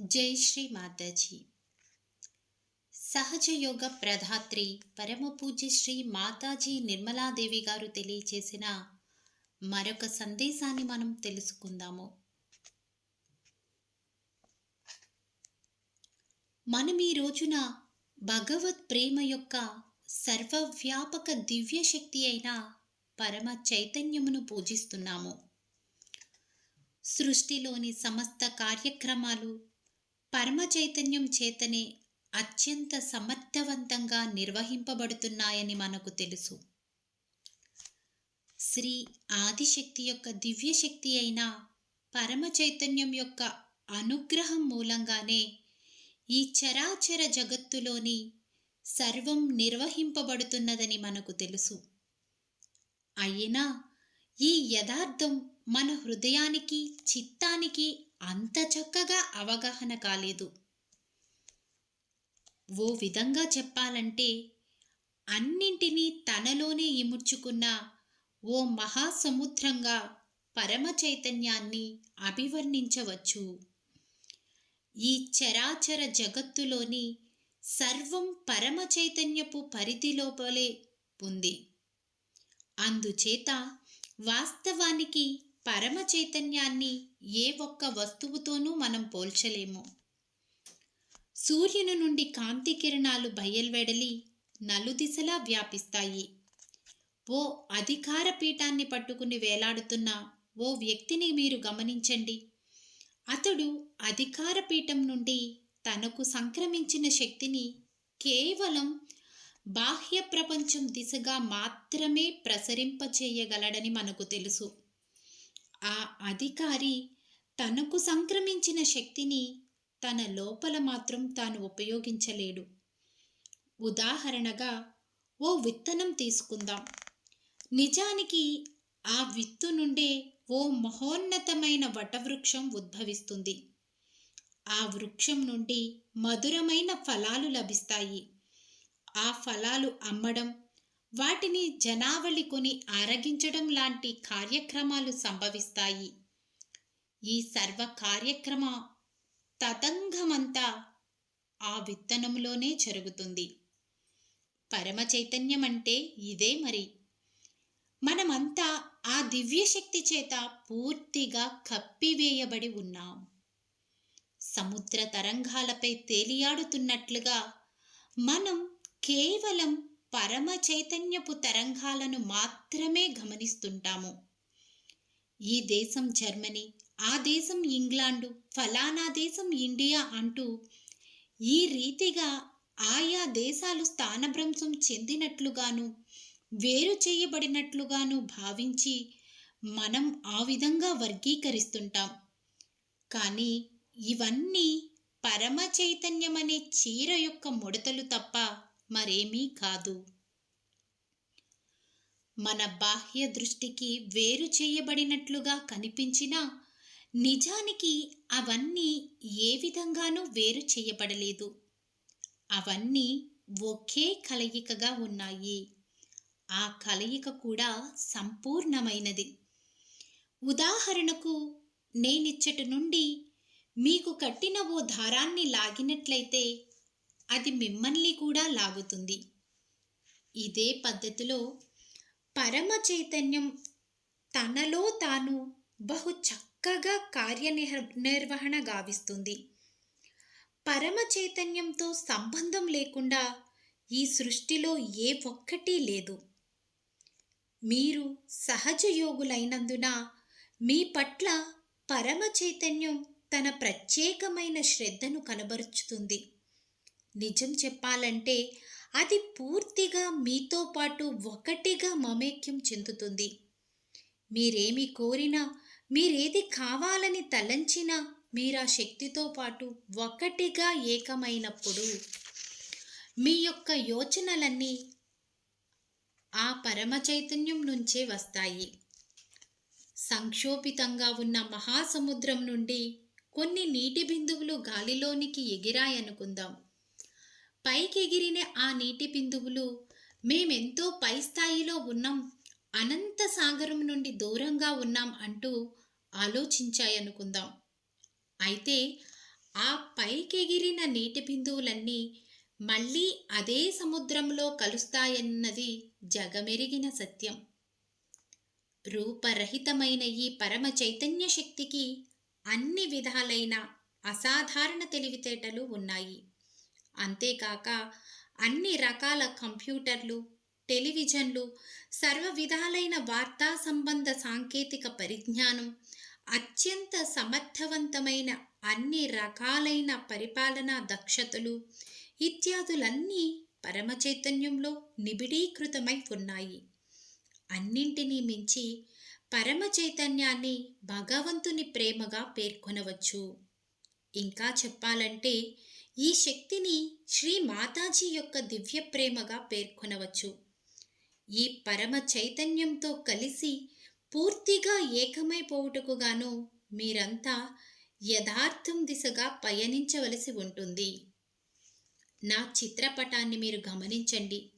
జై శ్రీ మాతాజీ. సహజ యోగ ప్రధాత్రి పరమ పూజ్య శ్రీ మాతాజీ నిర్మలాదేవి గారు తెలియచేసిన మరొక సందేశాన్ని మనం తెలుసుకుందాము. మనం ఈ రోజున భగవత్ ప్రేమ యొక్క సర్వవ్యాపక దివ్య శక్తి అయిన పరమ చైతన్యమును పూజిస్తున్నాము. సృష్టిలోని సమస్త కార్యక్రమాలు పరమ చైతన్యం చేతనే అత్యంత సమర్థవంతంగా నిర్వహింపబడుతున్నాయని మనకు తెలుసు. శ్రీ ఆదిశక్తి యొక్క దివ్య శక్తి అయిన పరమ చైతన్యం యొక్క అనుగ్రహం మూలంగానే ఈ చరాచర జగత్తులోని సర్వం నిర్వహింపబడుతున్నదని మనకు తెలుసు. అయినా ఈ యథార్థం మన హృదయానికి చిత్తానికి అంత చక్కగా అవగాహన కాలేదు. ఓ విధంగా చెప్పాలంటే అన్నింటినీ తనలోనే ఇముడ్చుకున్న ఓ మహాసముద్రంగా పరమ చైతన్యాన్ని అభివర్ణించవచ్చు. ఈ చరాచర జగత్తులోని సర్వం పరమ చైతన్యపు పరిధిలోపలే ఉంది. అందుచేత వాస్తవానికి పరమ చైతన్యాన్ని ఏ ఒక్క వస్తువుతోనూ మనం పోల్చలేము. సూర్యుని నుండి కాంతి కిరణాలు బయల్వెడలి నలుదిశలా వ్యాపిస్తాయి. ఓ అధికార పీఠాన్ని పట్టుకుని వేలాడుతున్న ఓ వ్యక్తిని మీరు గమనించండి. అతడు అధికార పీఠం నుండి తనకు సంక్రమించిన శక్తిని కేవలం బాహ్య ప్రపంచం దిశగా మాత్రమే ప్రసరింపచేయగలడని మనకు తెలుసు. ఆ అధికారి తనకు సంక్రమించిన శక్తిని తన లోపల మాత్రం తాను ఉపయోగించలేడు. ఉదాహరణగా ఓ విత్తనం తీసుకుందాం. నిజానికి ఆ విత్తు నుండే ఓ మహోన్నతమైన వటవృక్షం ఉద్భవిస్తుంది. ఆ వృక్షం నుండి మధురమైన ఫలాలు లభిస్తాయి. ఆ ఫలాలు అమ్మడం వాటిని జనావళి కొని ఆరగించడం లాంటి కార్యక్రమాలు సంభవిస్తాయి. ఈ సర్వ కార్యక్రమ తతంగమంతా ఆ విత్తనంలోనే జరుగుతుంది. పరమ చైతన్యం అంటే ఇదే మరి. మనమంతా ఆ దివ్యశక్తి చేత పూర్తిగా కప్పివేయబడి ఉన్నాం. సముద్ర తరంగాలపై తేలియాడుతున్నట్లుగా మనం కేవలం పరమ చైతన్యపు తరంగాలను మాత్రమే గమనిస్తుంటాము. ఈ దేశం జర్మనీ ఆ దేశం ఇంగ్లాండు ఫలానా దేశం ఇండియా అంటూ ఈ రీతిగా ఆయా దేశాలు స్థానభ్రంశం చెందినట్లుగాను వేరు చేయబడినట్లుగాను భావించి మనం ఆ విధంగా వర్గీకరిస్తుంటాం. కానీ ఇవన్నీ పరమ చైతన్యమనే చీర యొక్క ముడతలు తప్ప మరేమీ కాదు. మన బాహ్య దృష్టికి వేరు చేయబడినట్లుగా కనిపించినా నిజానికి అవన్నీ ఏ విధంగానూ వేరు చేయబడలేదు. అవన్నీ ఒకే కలయికగా ఉన్నాయి. ఆ కలయిక కూడా సంపూర్ణమైనది. ఉదాహరణకు నేనిచ్చటి నుండి మీకు కట్టిన ఓ దారాన్ని లాగినట్లయితే అది మిమ్మల్ని కూడా లాగుతుంది. ఇదే పద్ధతిలో పరమ చైతన్యం తనలో తాను బహు చక్కగా కార్యనిర్ నిర్వహణ గావిస్తుంది. పరమ చైతన్యంతో సంబంధం లేకుండా ఈ సృష్టిలో ఏ ఒక్కటి లేదు. మీరు సహజ యోగులైనందున మీ పట్ల పరమ చైతన్యం తన ప్రత్యేకమైన శ్రద్ధను కనబరుచుతుంది. నిజం చెప్పాలంటే అది పూర్తిగా మీతో పాటు ఒకటిగా మమేక్యం చెందుతుంది. మీరేమి కోరినా మీరేది కావాలని తలంచినా మీరా శక్తితో పాటు ఒకటిగా ఏకమైనప్పుడు మీ యొక్క యోచనలన్నీ ఆ పరమ చైతన్యం నుంచే వస్తాయి. సంక్షోభితంగా ఉన్న మహాసముద్రం నుండి కొన్ని నీటి బిందువులు గాలిలోనికి ఎగిరాయనుకుందాం. పైకి ఎగిరిన ఆ నీటి బిందువులు మేమెంతో పై స్థాయిలో ఉన్నాం అనంత సాగరం నుండి దూరంగా ఉన్నాం అంటూ ఆలోచించాయనుకుందాం. అయితే ఆ పైకెగిరిన నీటి బిందువులన్నీ మళ్ళీ అదే సముద్రంలో కలుస్తాయన్నది జగమెరిగిన సత్యం. రూపరహితమైన ఈ పరమ చైతన్య శక్తికి అన్ని విధాలైన అసాధారణ తెలివితేటలు ఉన్నాయి. అంతేకాక అన్ని రకాల కంప్యూటర్లు టెలివిజన్లు సర్వ విధాలైన వార్తా సంబంధ సాంకేతిక పరిజ్ఞానం అత్యంత సమర్థవంతమైన అన్ని రకాలైన పరిపాలనా దక్షతలు ఇత్యాదులన్నీ పరమ చైతన్యంలో నిబిడీకృతమై ఉన్నాయి. అన్నింటినీ మించి పరమ చైతన్యాన్ని భగవంతుని ప్రేమగా పేర్కొనవచ్చు. ఇంకా చెప్పాలంటే ఈ శక్తిని శ్రీ మాతాజీ యొక్క దివ్య ప్రేమగా పేర్కొనవచ్చు. ఈ పరమ చైతన్యంతో కలిసి పూర్తిగా ఏకమైపోవుటకు గాను మీరంతా యథార్థం దిశగా పయనించవలసి ఉంటుంది. నా చిత్రపటాన్ని మీరు గమనించండి.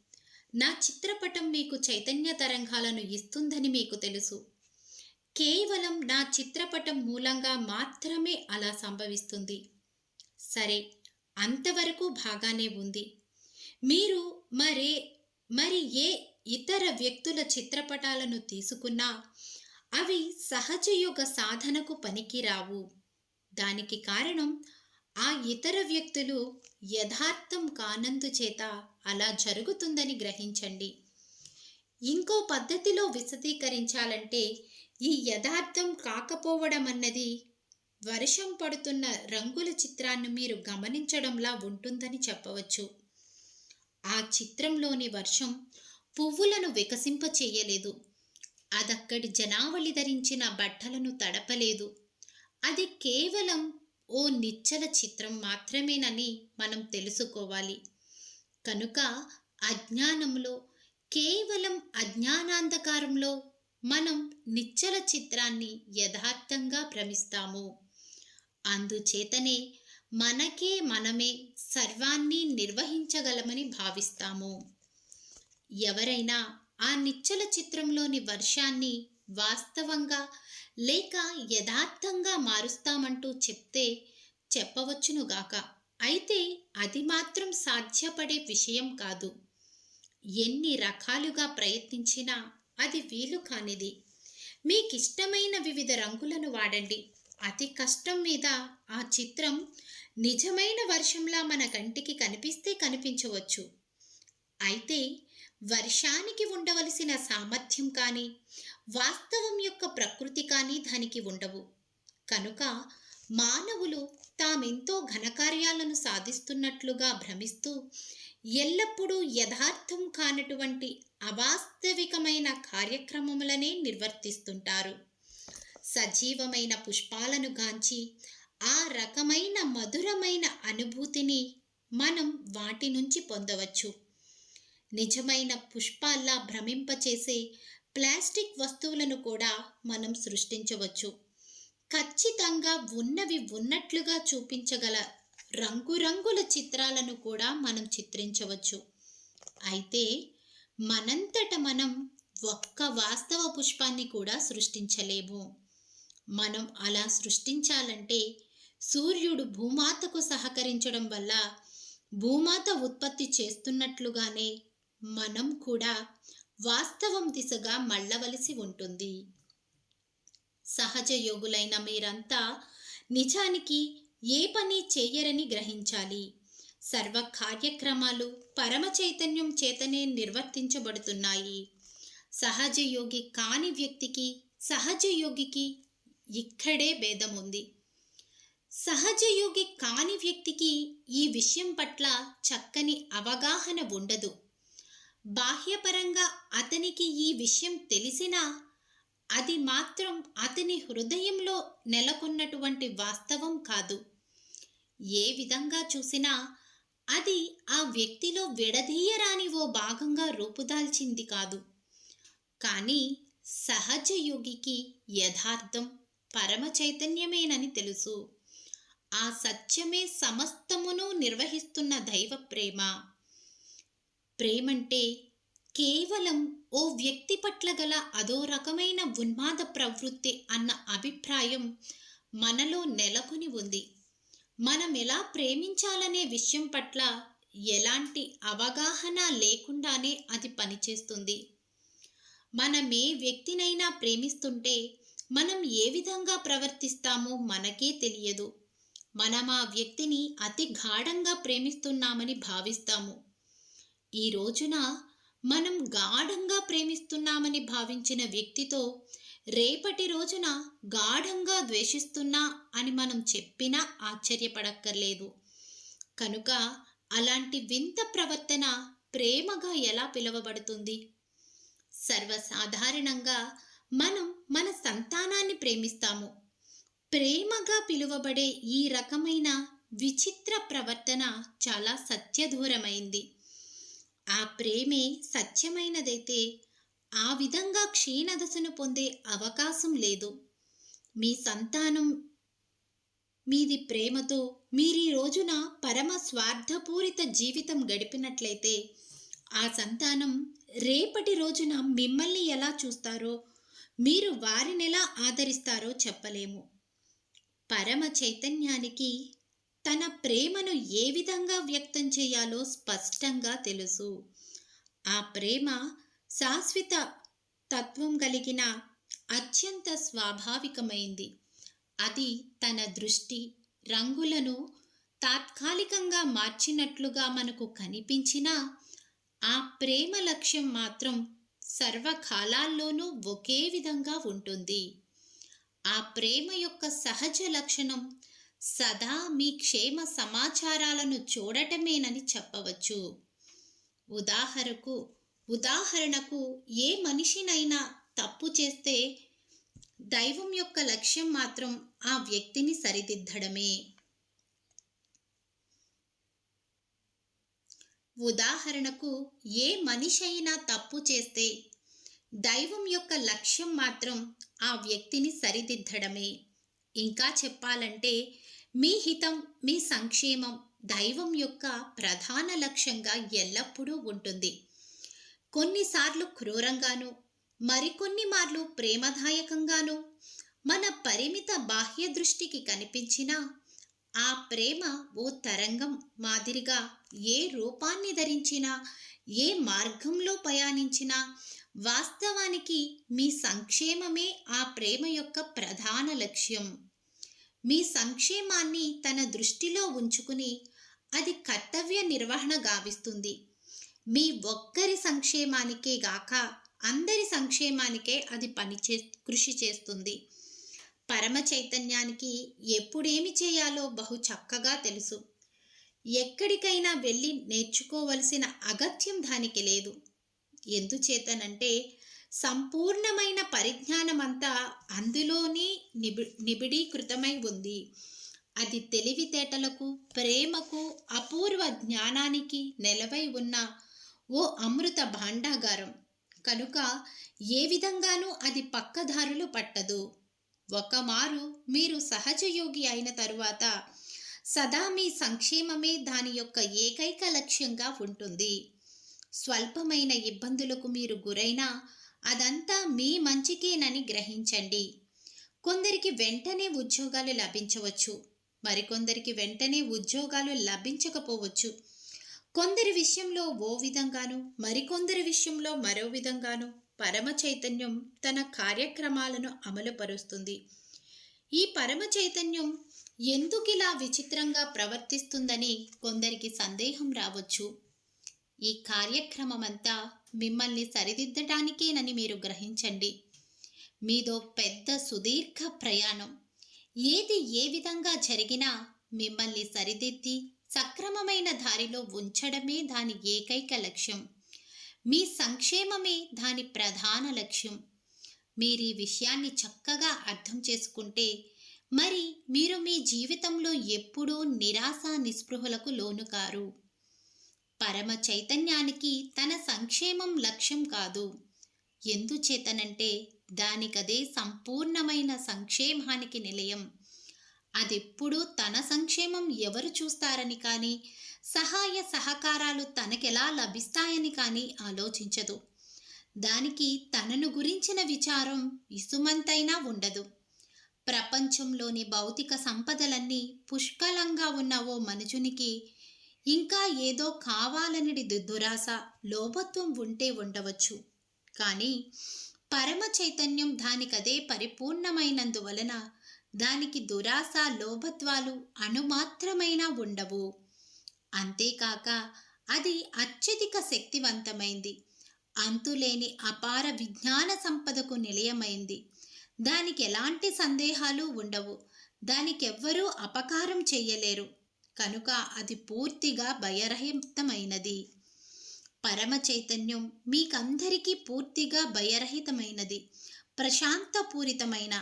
నా చిత్రపటం మీకు చైతన్య తరంగాలను ఇస్తుందని మీకు తెలుసు. కేవలం నా చిత్రపటం మూలంగా మాత్రమే అలా సంభవిస్తుంది. సరే అంతవరకు బాగానే ఉంది. మీరు మరే మరి ఏ ఇతర వ్యక్తుల చిత్రపటాలను తీసుకున్నా అవి సహజయోగ సాధనకు పనికిరావు. దానికి కారణం ఆ ఇతర వ్యక్తులు యథార్థం కానందుచేత అలా జరుగుతుందని గ్రహించండి. ఇంకో పద్ధతిలో విశదీకరించాలంటే ఈ యథార్థం కాకపోవడం అన్నది వర్షం పడుతున్న రంగుల చిత్రాన్ని మీరు గమనించడంలా ఉంటుందని చెప్పవచ్చు. ఆ చిత్రంలోని వర్షం పువ్వులను వికసింప చేయలేదు అదక్కడి జనావళి ధరించిన బట్టలను తడపలేదు. అది కేవలం ఓ నిచ్చల చిత్రం మాత్రమేనని మనం తెలుసుకోవాలి. కనుక అజ్ఞానంలో కేవలం అజ్ఞానాంధకారంలో మనం నిచ్చల చిత్రాన్ని యథార్థంగా భ్రమిస్తాము. అందుచేతనే మనకే మనమే సర్వాన్ని నిర్వహించగలమని భావిస్తాము. ఎవరైనా ఆ నిచ్చల చిత్రంలోని వర్షాన్ని వాస్తవంగా లేక యథార్థంగా మారుస్తామంటూ చెప్తే చెప్పవచ్చునుగాక అయితే అది మాత్రం సాధ్యపడే విషయం కాదు. ఎన్ని రకాలుగా ప్రయత్నించినా అది వీలు కానిది. మీకిష్టమైన వివిధ రంగులను వాడండి. అతి కష్టం మీద ఆ చిత్రం నిజమైన వర్షంలా మన కంటికి కనిపిస్తే కనిపించవచ్చు. అయితే వర్షానికి ఉండవలసిన సామర్థ్యం కానీ వాస్తవం యొక్క ప్రకృతి కానీ దానికి ఉండవు. కనుక మానవులు తామెంతో ఘనకార్యాలను సాధిస్తున్నట్లుగా భ్రమిస్తూ ఎల్లప్పుడూ యథార్థం కానటువంటి అవాస్తవికమైన కార్యక్రమములనే నిర్వర్తిస్తుంటారు. సజీవమైన పుష్పాలను గాంచి ఆ రకమైన మధురమైన అనుభూతిని మనం వాటి నుంచి పొందవచ్చు. నిజమైన పుష్పాల్లా భ్రమింపచేసే ప్లాస్టిక్ వస్తువులను కూడా మనం సృష్టించవచ్చు. ఖచ్చితంగా ఉన్నవి ఉన్నట్లుగా చూపించగల రంగురంగుల చిత్రాలను కూడా మనం చిత్రించవచ్చు. అయితే మనంతట మనం ఒక్క వాస్తవ పుష్పాన్ని కూడా సృష్టించలేము. మనం అలా సృష్టించాలంటే సూర్యుడు భూమాతకు సహకరించడం వల్ల భూమాత ఉత్పత్తి చేస్తున్నట్లుగానే మనం కూడా వాస్తవం దిశగా మళ్ళవలసి ఉంటుంది. సహజ యోగులైన మీరంతా నిజానికి ఏ పని చేయరని గ్రహించాలి. సర్వ కార్యక్రమాలు పరమ చైతన్యం చేతనే నిర్వర్తించబడుతున్నాయి. సహజ యోగి కాని వ్యక్తికి సహజ యోగికి ఇక్కడే భేదం ఉంది సహజయోగి కాని వ్యక్తికి ఈ విషయం పట్ల చక్కని అవగాహన ఉండదు. బాహ్యపరంగా అతనికి ఈ విషయం తెలిసినా అది మాత్రం అతని హృదయంలో నెలకొన్నటువంటి వాస్తవం కాదు. ఏ విధంగా చూసినా అది ఆ వ్యక్తిలో విడదీయరాని ఓ భాగంగా రూపుదాల్చింది కాదు. కానీ సహజయోగికి యథార్థం పరమ చైతన్యమేనని తెలుసు. ఆ సత్యమే సమస్తమును నిర్వహిస్తున్న దైవ ప్రేమ. ప్రేమంటే కేవలం ఓ వ్యక్తి పట్ల గల అదో రకమైన ఉన్మాద ప్రవృత్తి అన్న అభిప్రాయం మనలో నెలకొని ఉంది. మనం ఎలా ప్రేమించాలనే విషయం పట్ల ఎలాంటి అవగాహన లేకుండానే అది పనిచేస్తుంది. మనం ఏ వ్యక్తినైనా ప్రేమిస్తుంటే మనం ఏ విధంగా ప్రవర్తిస్తామో మనకే తెలియదు. మనం ఆ వ్యక్తిని అతి గాఢంగా ప్రేమిస్తున్నామని భావిస్తాము. ఈ రోజున మనం గాఢంగా ప్రేమిస్తున్నామని భావించిన వ్యక్తితో రేపటి రోజున గాఢంగా ద్వేషిస్తున్నా అని మనం చెప్పినా ఆశ్చర్యపడక్కర్లేదు. కనుక అలాంటి వింత ప్రవర్తన ప్రేమగా ఎలా పిలువబడుతుంది? సర్వసాధారణంగా మనం మన సంతానాన్ని ప్రేమిస్తాము. ప్రేమగా పిలువబడే ఈ రకమైన విచిత్ర ప్రవర్తన చాలా సత్యదూరమైంది ఆ ప్రేమే సత్యమైనదైతే ఆ విధంగా క్షీణదశను పొందే అవకాశం లేదు. మీ సంతానం మీది ప్రేమతో మీరీ రోజున పరమ స్వార్థపూరిత జీవితం గడిపినట్లయితే ఆ సంతానం రేపటి రోజున మిమ్మల్ని ఎలా చూస్తారో మీరు వారిని ఎలా ఆదరిస్తారో చెప్పలేము. పరమ చైతన్యానికి తన ప్రేమను ఏ విధంగా వ్యక్తం చేయాలో స్పష్టంగా తెలుసు. ఆ ప్రేమ శాశ్వత తత్వం కలిగిన అత్యంత స్వాభావికమైంది. అది తన దృష్టి రంగులను తాత్కాలికంగా మార్చినట్లుగా మనకు కనిపించినా ఆ ప్రేమ లక్ష్యం మాత్రం సర్వకాలాల్లోనూ ఒకే విధంగా ఉంటుంది. ఆ ప్రేమ యొక్క సహజ లక్షణం సదా మీ క్షేమ సమాచారాలను చూడటమేనని చెప్పవచ్చు. ఉదాహరణకు ఉదాహరణకు ఏ మనిషినైనా తప్పు చేస్తే దైవం యొక్క లక్ష్యం మాత్రం ఆ వ్యక్తిని సరిదిద్దడమే. ఉదాహరణకు ఏ మనిషి అయినా తప్పు చేస్తే దైవం యొక్క లక్ష్యం మాత్రం ఆ వ్యక్తిని సరిదిద్దడమే. ఇంకా చెప్పాలంటే మీ హితం మీ సంక్షేమం దైవం యొక్క ప్రధాన లక్ష్యంగా ఎల్లప్పుడూ ఉంటుంది. కొన్నిసార్లు క్రూరంగాను మరికొన్ని మార్లు ప్రేమదాయకంగాను మన పరిమిత బాహ్య దృష్టికి కనిపించినా ఆ ప్రేమ ఓ తరంగం మాదిరిగా ఏ రూపాన్ని ధరించినా ఏ మార్గంలో పయానించినా వాస్తవానికి మీ సంక్షేమమే ఆ ప్రేమ యొక్క ప్రధాన లక్ష్యం. మీ సంక్షేమాన్ని తన దృష్టిలో ఉంచుకుని అది కర్తవ్య నిర్వహణ గావిస్తుంది. మీ ఒక్కరి సంక్షేమానికే గాక అందరి సంక్షేమానికే అది పనిచే కృషి చేస్తుంది. పరమ చైతన్యానికి ఎప్పుడేమి చేయాలో బహు చక్కగా తెలుసు. ఎక్కడికైనా వెళ్ళి నేర్చుకోవలసిన అగత్యం దానికి లేదు. ఎందుచేతనంటే సంపూర్ణమైన పరిజ్ఞానమంతా అందులోనే నిబి నిబిడీకృతమై ఉంది. అది తెలివితేటలకు ప్రేమకు అపూర్వ జ్ఞానానికి నెలవై ఉన్న ఓ అమృత భాండాగారం. కనుక ఏ విధంగానూ అది పక్కదారులు పట్టదు. ఒకమారు మీరు సహజయోగి అయిన తరువాత సదా మీ సంక్షేమమే దాని యొక్క ఏకైక లక్ష్యంగా ఉంటుంది. స్వల్పమైన ఇబ్బందులకు మీరు గురైనా అదంతా మీ మంచికేనని గ్రహించండి. కొందరికి వెంటనే ఉద్యోగాలు లభించవచ్చు. మరికొందరికి వెంటనే ఉద్యోగాలు లభించకపోవచ్చు. కొందరి విషయంలో ఓ విధంగాను మరికొందరి విషయంలో మరో విధంగాను పరమ చైతన్యం తన కార్యక్రమాలను అమలుపరుస్తుంది. ఈ పరమ చైతన్యం ఎందుకిలా విచిత్రంగా ప్రవర్తిస్తుందని కొందరికి సందేహం రావచ్చు. ఈ కార్యక్రమమంతా మిమ్మల్ని సరిదిద్దటానికేనని మీరు గ్రహించండి. మీదో పెద్ద సుదీర్ఘ ప్రయాణం. ఏది ఏ విధంగా జరిగినా మిమ్మల్ని సరిదిద్ది సక్రమమైన దారిలో ఉంచడమే దాని ఏకైక లక్ష్యం. మీ సంక్షేమమే దాని ప్రధాన లక్ష్యం. మీరు ఈ విషయాన్ని చక్కగా అర్థం చేసుకుంటే మరి మీరు మీ జీవితంలో ఎప్పుడూ నిరాశ నిస్పృహలకు లోను కారు పరమ చైతన్యానికి తన సంక్షేమం లక్ష్యం కాదు. ఎందుచేతనంటే దానికదే సంపూర్ణమైన సంక్షేమానికి నిలయం. అదెప్పుడూ తన సంక్షేమం ఎవరు చూస్తారని కానీ సహాయ సహకారాలు తనకెలా లభిస్తాయని కానీ ఆలోచించదు. దానికి తనను గురించిన విచారం ఇసుమంతైనా ఉండదు. ప్రపంచంలోని భౌతిక సంపదలన్నీ పుష్కలంగా ఉన్న ఓ మనుషునికి ఇంకా ఏదో కావాలనడి దు- దురాశ లోభత్వం ఉంటే ఉండవచ్చు. కానీ పరమ చైతన్యం దానికదే పరిపూర్ణమైనందువలన దానికి దురాశ లోభత్వాలు అణుమాత్రమైనా ఉండవు. అంతేకాక అది అత్యధిక శక్తివంతమైంది. అంతులేని అపార విజ్ఞాన సంపదకు నిలయమైంది. దానికి ఎలాంటి సందేహాలు ఉండవు. దానికెవ్వరూ అపకారం చేయలేరు కనుక అది పూర్తిగా భయరహితమైనది పరమ చైతన్యం మీకందరికీ పూర్తిగా భయరహితమైనది ప్రశాంతపూరితమైన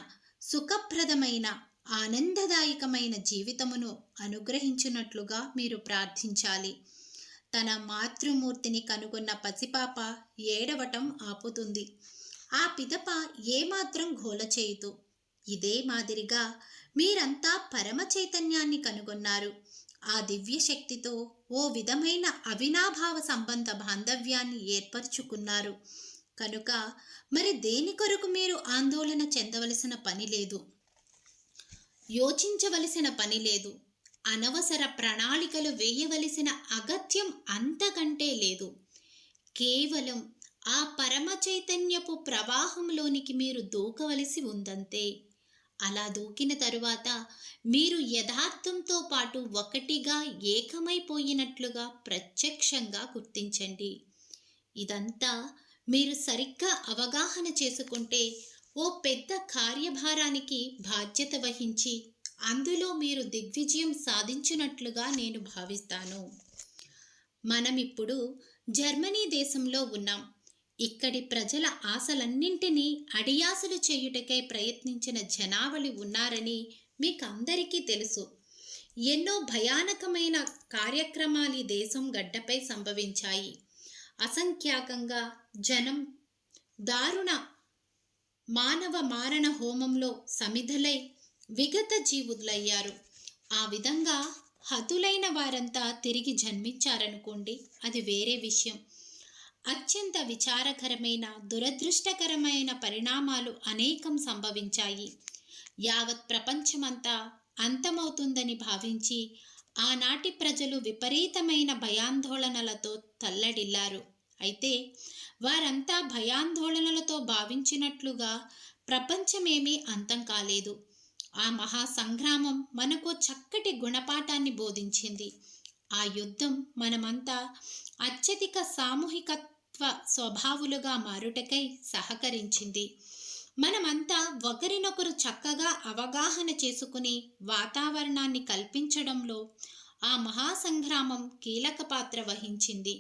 సుఖప్రదమైన ఆనందదాయకమైన జీవితమును అనుగ్రహించినట్లుగా మీరు ప్రార్థించాలి. తన మాతృమూర్తిని కనుగొన్న పసిపాప ఏడవటం ఆపుతుంది. ఆ పిదప ఏమాత్రం ఘోల చేయుతూ ఇదే మాదిరిగా మీరంతా పరమ చైతన్యాన్ని కనుగొన్నారు. ఆ దివ్య శక్తితో ఓ విధమైన అవినాభావ సంబంధ బాంధవ్యాన్ని ఏర్పరచుకున్నారు. కనుక మరి దేని కొరకు మీరు ఆందోళన చెందవలసిన పని లేదు? యోచించవలసిన పని లేదు. అనవసర ప్రణాళికలు వేయవలసిన అగత్యం అంతకంటే లేదు. కేవలం ఆ పరమ చైతన్యపు ప్రవాహంలోనికి మీరు దూకవలసి ఉందంతే. అలా దూకిన తరువాత మీరు యథార్థంతో పాటు ఒకటిగా ఏకమైపోయినట్లుగా ప్రత్యక్షంగా గుర్తించండి. ఇదంతా మీరు సరిగ్గా అవగాహన చేసుకుంటే ఓ పెద్ద కార్యభారానికి బాధ్యత వహించి అందులో మీరు దిగ్విజయం సాధించినట్లుగా నేను భావిస్తాను. మనమిప్పుడు జర్మనీ దేశంలో ఉన్నాం. ఇక్కడి ప్రజల ఆశలన్నింటినీ అడియాసలు చేయుటకై ప్రయత్నించిన జనావళి ఉన్నారని మీకందరికీ తెలుసు. ఎన్నో భయానకమైన కార్యక్రమాలు ఈ దేశం గడ్డపై సంభవించాయి. అసంఖ్యాకంగా జనం దారుణ మానవ మారణ హోమంలో సమిధలై విగత జీవులయ్యారు. ఆ విధంగా హతులైన వారంతా తిరిగి జన్మించారనుకోండి అది వేరే విషయం. అత్యంత విచారకరమైన దురదృష్టకరమైన పరిణామాలు అనేకం సంభవించాయి. యావత్ ప్రపంచమంతా అంతమవుతుందని భావించి ఆనాటి ప్రజలు విపరీతమైన భయాందోళనలతో తల్లడిల్లారు. అయితే వారంతా భయాందోళనలతో భావించినట్లుగా ప్రపంచమేమీ అంతం కాలేదు. ఆ మహా సంగ్రామం మనకు చక్కటి గుణపాఠాన్ని బోధించింది. ఆ యుద్ధం మనమంతా అత్యధిక సామూహికత్వ స్వభావులుగా మారుటకై సహకరించింది. మనమంతా ఒకరినొకరు చక్కగా అవగాహన చేసుకుని వాతావరణాన్ని కల్పించడంలో ఆ మహాసంగ్రామం కీలక పాత్ర వహించింది.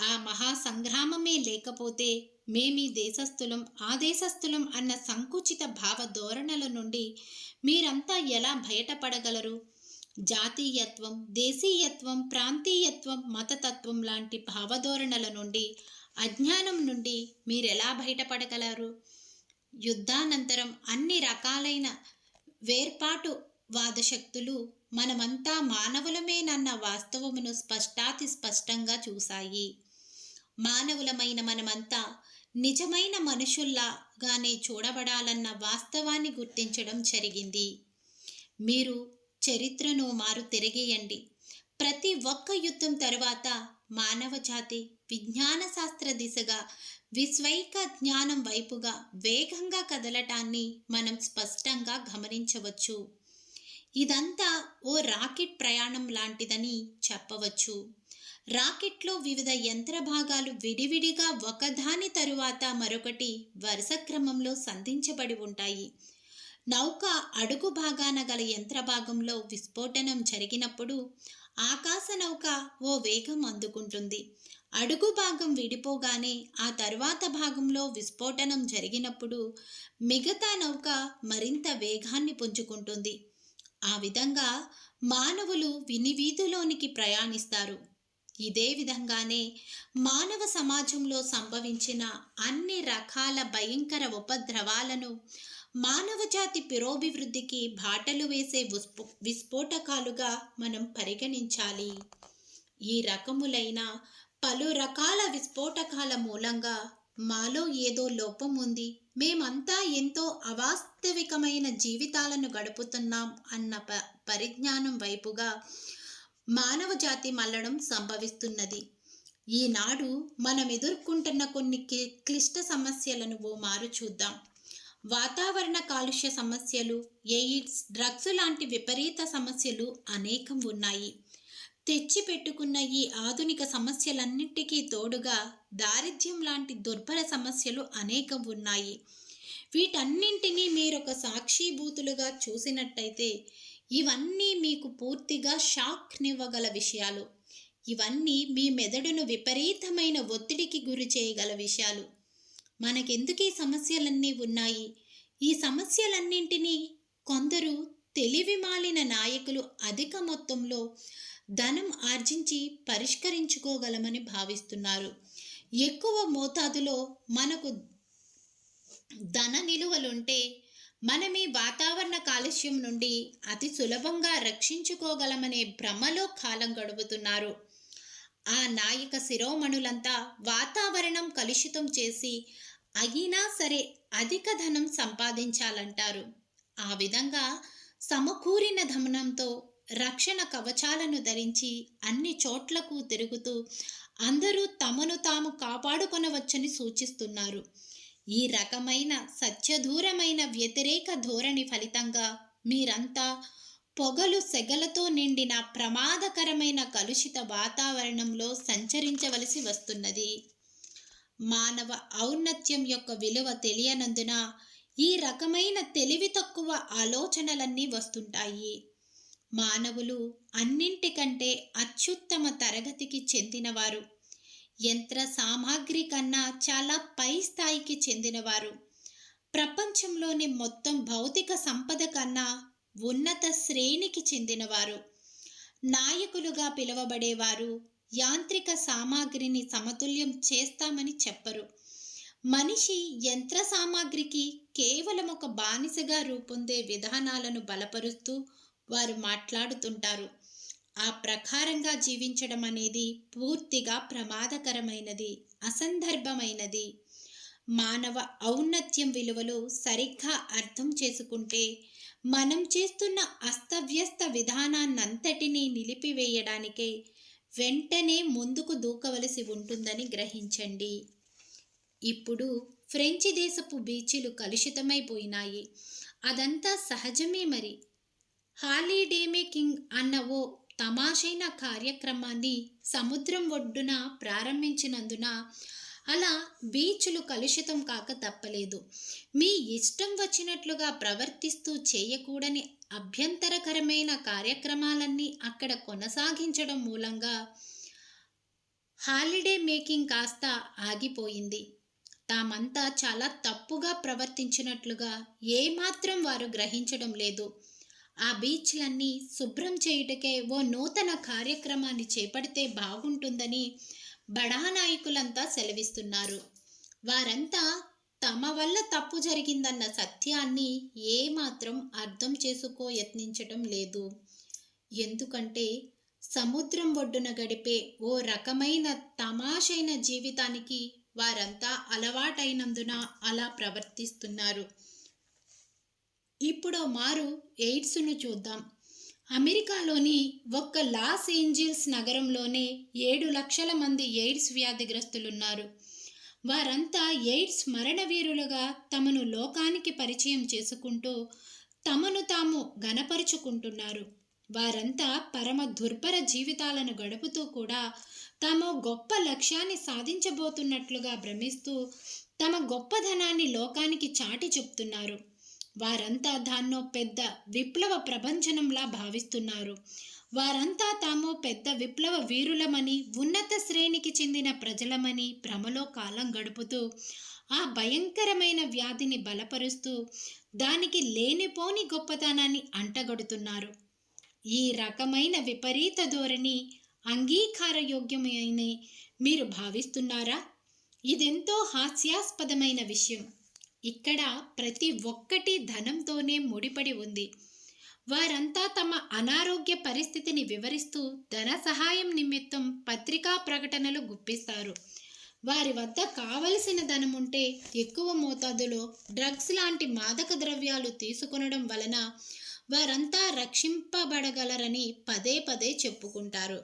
ఆ మహాసంగ్రామమే లేకపోతే మేమీ దేశస్థులం ఆ దేశస్థులం అన్న సంకుచిత భావ ధోరణల నుండి మీరంతా ఎలా బయటపడగలరు? జాతీయత్వం దేశీయత్వం ప్రాంతీయత్వం మతతత్వం లాంటి భావధోరణల నుండి అజ్ఞానం నుండి మీరెలా బయటపడగలరు? యుద్ధానంతరం అన్ని రకాలైన వేర్పాటు వాదశక్తులు మనమంతా మానవులమేనన్న వాస్తవమును స్పష్టాతి స్పష్టంగా చూశాయి. మానవులమైన మనమంతా నిజమైన మనుషుల్లాగానే చూడబడాలన్న వాస్తవాన్ని గుర్తించడం జరిగింది. మీరు చరిత్రను మారు తిరిగేయండి. ప్రతి ఒక్క యుద్ధం తరువాత మానవ జాతి విజ్ఞాన శాస్త్ర దిశగా విశ్వైక జ్ఞానం వైపుగా వేగంగా కదలటాన్ని మనం స్పష్టంగా గమనించవచ్చు. ఇదంతా ఓ రాకెట్ ప్రయాణం లాంటిదని చెప్పవచ్చు. రాకెట్లో వివిధ యంత్ర భాగాలు విడివిడిగా ఒకదాని తరువాత మరొకటి వరుస క్రమంలో సంధించబడి ఉంటాయి. నౌక అడుగు భాగాన గల యంత్ర భాగంలో విస్ఫోటనం జరిగినప్పుడు ఆకాశ నౌక ఓ వేగం అందుకుంటుంది. అడుగు భాగం విడిపోగానే ఆ తరువాత భాగంలో విస్ఫోటనం జరిగినప్పుడు మిగతా నౌక మరింత వేగాన్ని పుంజుకుంటుంది. ఆ విధంగా మానవులు వినివీధిలోనికి ప్రయాణిస్తారు. ఇదే విధంగానే మానవ సమాజంలో సంభవించిన అన్ని రకాల భయంకర ఉపద్రవాలను మానవజాతి పురోభివృద్ధికి బాటలు వేసే విస్ఫోటకాలుగా మనం పరిగణించాలి. ఈ రకములైన పలు రకాల విస్ఫోటకాల మూలంగా మాలో ఏదో లోపం ఉంది. మేమంతా ఎంతో అవాస్తవికమైన జీవితాలను గడుపుతున్నాం అన్న ప పరిజ్ఞానం వైపుగా మానవ జాతి మల్లడం సంభవిస్తున్నది. ఈనాడు మనం ఎదుర్కొంటున్న కొన్ని క్లిష్ట సమస్యలను ఓ మారు చూద్దాం. వాతావరణ కాలుష్య సమస్యలు ఎయిడ్స్ డ్రగ్స్ లాంటి విపరీత సమస్యలు అనేకం ఉన్నాయి. తెచ్చిపెట్టుకున్న ఈ ఆధునిక సమస్యలన్నింటికీ తోడుగా దారిద్ర్యం లాంటి దుర్భర సమస్యలు అనేకం ఉన్నాయి. వీటన్నింటినీ మీరొక సాక్షిభూతులుగా చూసినట్టయితే ఇవన్నీ మీకు పూర్తిగా షాక్నివ్వగల విషయాలు. ఇవన్నీ మీ మెదడును విపరీతమైన ఒత్తిడికి గురి చేయగల విషయాలు. మనకెందుకు ఈ సమస్యలన్నీ ఉన్నాయి? ఈ సమస్యలన్నింటినీ కొందరు తెలివి మాలిన నాయకులు అధిక మొత్తంలో ధనం ఆర్జించి పరిష్కరించుకోగలమని భావిస్తున్నారు. ఎక్కువ మోతాదులో మనకు ధన నిలువలుంటే మనం ఈ వాతావరణ కాలుష్యం నుండి అతి సులభంగా రక్షించుకోగలమనే భ్రమలో కాలం గడుపుతున్నారు. ఆ నాయక శిరోమణులంతా వాతావరణం కలుషితం చేసి అయినా సరే అధిక ధనం సంపాదించాలంటారు. ఆ విధంగా సమకూరిన ధమనంతో రక్షణ కవచాలను ధరించి అన్ని చోట్లకు తిరుగుతూ అందరూ తమను తాము కాపాడుకొనవచ్చని సూచిస్తున్నారు. ఈ రకమైన సత్యదూరమైన వ్యతిరేక ధోరణి ఫలితంగా మీరంతా పొగలు సెగలతో నిండిన ప్రమాదకరమైన కలుషిత వాతావరణంలో సంచరించవలసి వస్తున్నది. మానవ ఔన్నత్యం యొక్క విలువ తెలియనందున ఈ రకమైన తెలివి తక్కువ ఆలోచనలన్నీ వస్తుంటాయి. మానవులు అన్నింటికంటే అత్యుత్తమ తరగతికి చెందినవారు. యంత్ర సామాగ్రి కన్నా చాలా పై స్థాయికి చెందినవారు. ప్రపంచంలోని మొత్తం భౌతిక సంపద కన్నా ఉన్నత శ్రేణికి చెందినవారు. నాయకులుగా పిలువబడేవారు యాంత్రిక సామాగ్రిని సమతుల్యం చేస్తామని చెప్పరు. మనిషి యంత్ర సామాగ్రికి కేవలం ఒక బానిసగా రూపొందే విధానాలను బలపరుస్తూ వారు మాట్లాడుతుంటారు. ఆ ప్రకారంగా జీవించడం అనేది పూర్తిగా ప్రమాదకరమైనది అసందర్భమైనది. మానవ ఔన్నత్యం విలువలు సరిగ్గా అర్థం చేసుకుంటే మనం చేస్తున్న అస్తవ్యస్త విధానాన్నంతటినీ నిలిపివేయడానికే వెంటనే ముందుకు దూకవలసి ఉంటుందని గ్రహించండి. ఇప్పుడు ఫ్రెంచ్ దేశపు బీచ్లు కలుషితమైపోయినాయి. అదంతా సహజమే మరి. హాలీడే మేకింగ్ అన్న ఓ తమాషైన కార్యక్రమాన్ని సముద్రం ఒడ్డున ప్రారంభించినందున అలా బీచ్లు కలుషితం కాక తప్పలేదు. మీ ఇష్టం వచ్చినట్లుగా ప్రవర్తిస్తూ చేయకూడని అభ్యంతరకరమైన కార్యక్రమాలన్నీ అక్కడ కొనసాగించడం మూలంగా హాలిడే మేకింగ్ కాస్త ఆగిపోయింది. తామంతా చాలా తప్పుగా ప్రవర్తించినట్లుగా ఏమాత్రం వారు గ్రహించడం లేదు. ఆ బీచ్లన్నీ శుభ్రం చేయుటకే ఓ నూతన కార్యక్రమాన్ని చేపడితే బాగుంటుందని బడా నాయకులంతా సెలవిస్తున్నారు. వారంతా తమ వల్ల తప్పు జరిగిందన్న సత్యాన్ని ఏమాత్రం అర్థం చేసుకో యత్నించటం లేదు. ఎందుకంటే సముద్రం ఒడ్డున గడిపే ఓ రకమైన తమాషైన జీవితానికి వారంతా అలవాటైనందున అలా ప్రవర్తిస్తున్నారు. ఇప్పుడు మారు ఎయిడ్స్ను చూద్దాం. అమెరికాలోని ఒక్క లాస్ ఏంజిల్స్ నగరంలోనే ఏడు లక్షల మంది ఎయిడ్స్ వ్యాధిగ్రస్తులున్నారు. వారంతా ఎయిడ్స్ మరణవీరులుగా తమను లోకానికి పరిచయం చేసుకుంటూ తమను తాము గనపరుచుకుంటున్నారు వారంతా పరమ దుర్భర జీవితాలను గడుపుతూ కూడా తాము గొప్ప లక్ష్యాన్ని సాధించబోతున్నట్లుగా భ్రమిస్తూ తమ గొప్పధనాన్ని లోకానికి చాటి చెప్తున్నారు. వారంతా దాన్నో పెద్ద విప్లవ ప్రభంజనంలా భావిస్తున్నారు. వారంతా తాము పెద్ద విప్లవ వీరులమని ఉన్నత శ్రేణికి చెందిన ప్రజలమని భ్రమలో కాలం గడుపుతూ ఆ భయంకరమైన వ్యాధిని బలపరుస్తూ దానికి లేనిపోని గొప్పతనాన్ని అంటగడుతున్నారు. ఈ రకమైన విపరీత ధోరణి అంగీకారయోగ్యమైన మీరు భావిస్తున్నారా? ఇదెంతో హాస్యాస్పదమైన విషయం. ఇక్కడ ప్రతి ఒక్కటి ధనంతోనే ముడిపడి ఉంది. వారంతా తమ అనారోగ్య పరిస్థితిని వివరిస్తూ ధన సహాయం నిమిత్తం పత్రికా ప్రకటనలు గుప్పిస్తారు. వారి వద్ద కావలసిన ధనం ఉంటే ఎక్కువ మోతాదులో డ్రగ్స్ లాంటి మాదక ద్రవ్యాలు తీసుకొనడం వలన వారంతా రక్షింపబడగలరని పదే పదే చెప్పుకుంటారు.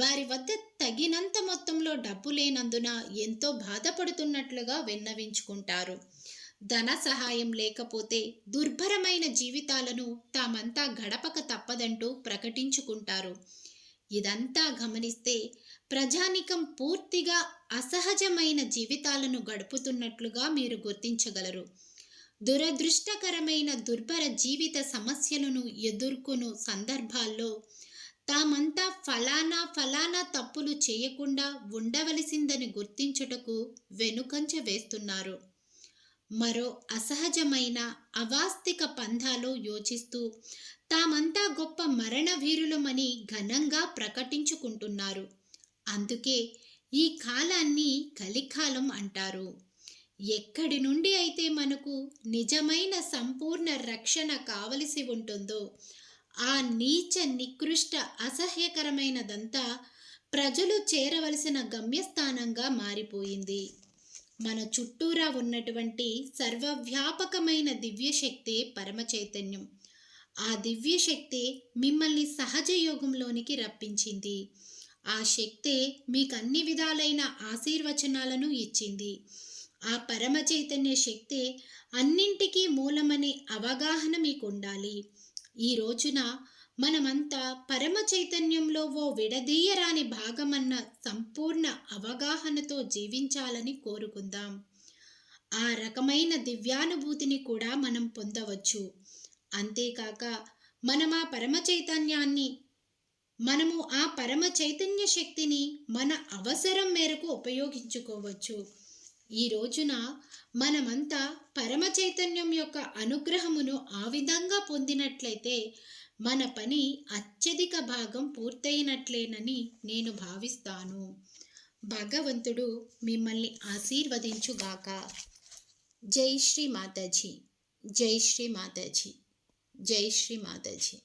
వారి వద్ద తగినంత మొత్తంలో డబ్బు లేనందున ఎంతో బాధపడుతున్నట్లుగా విన్నవించుకుంటారు. ధన సహాయం లేకపోతే దుర్భరమైన జీవితాలను తామంతా గడపక తప్పదంటూ ప్రకటించుకుంటారు. ఇదంతా గమనిస్తే ప్రజానికం పూర్తిగా అసహజమైన జీవితాలను గడుపుతున్నట్లుగా మీరు గుర్తించగలరు. దురదృష్టకరమైన దుర్భర జీవిత సమస్యలను ఎదుర్కొను సందర్భాల్లో తామంతా ఫలానా ఫలానా తప్పులు చేయకుండా ఉండవలసిందని గుర్తించుటకు వెనుకంచ వేస్తున్నారు. మరో అసహజమైన అవాస్తిక పంథాలో యోచిస్తూ తామంతా గొప్ప మరణ వీరులమని ఘనంగా ప్రకటించుకుంటున్నారు. అందుకే ఈ కాలాన్ని కలికాలం అంటారు. ఎక్కడి నుండి అయితే మనకు నిజమైన సంపూర్ణ రక్షణ కావలసి ఉంటుందో ఆ నీచ నికృష్ట అసహ్యకరమైనదంతా ప్రజలు చేరవలసిన గమ్యస్థానంగా మారిపోయింది. మన చుట్టూరా ఉన్నటువంటి సర్వవ్యాపకమైన దివ్యశక్తే పరమ చైతన్యం. ఆ దివ్యశక్తే మిమ్మల్ని సహజ యోగంలోనికి రప్పించింది. ఆ శక్తే మీకు అన్ని విధాలైన ఆశీర్వచనాలను ఇచ్చింది. ఆ పరమ చైతన్య శక్తే అన్నింటికీ మూలమనే అవగాహన మీకు ఉండాలి ఈ రోజున మనమంతా పరమ చైతన్యంలో ఓ విడదీయరాని భాగమన్న సంపూర్ణ అవగాహనతో జీవించాలని కోరుకుందాం. ఆ రకమైన దివ్యానుభూతిని కూడా మనం పొందవచ్చు. అంతేకాక మనం ఆ పరమ చైతన్యాన్ని మనము ఆ పరమ చైతన్య శక్తిని మన అవసరం మేరకు ఉపయోగించుకోవచ్చు. ఈ రోజున మనమంతా పరమ చైతన్యం యొక్క అనుగ్రహమును ఆ విధంగా పొందినట్లయితే మన పని అత్యధిక భాగం పూర్తయినట్లేనని నేను భావిస్తాను. భగవంతుడు మిమ్మల్ని ఆశీర్వదించుగాక. జై శ్రీ మాతాజీ. జై శ్రీ మాతాజీ. జై శ్రీ మాతాజీ.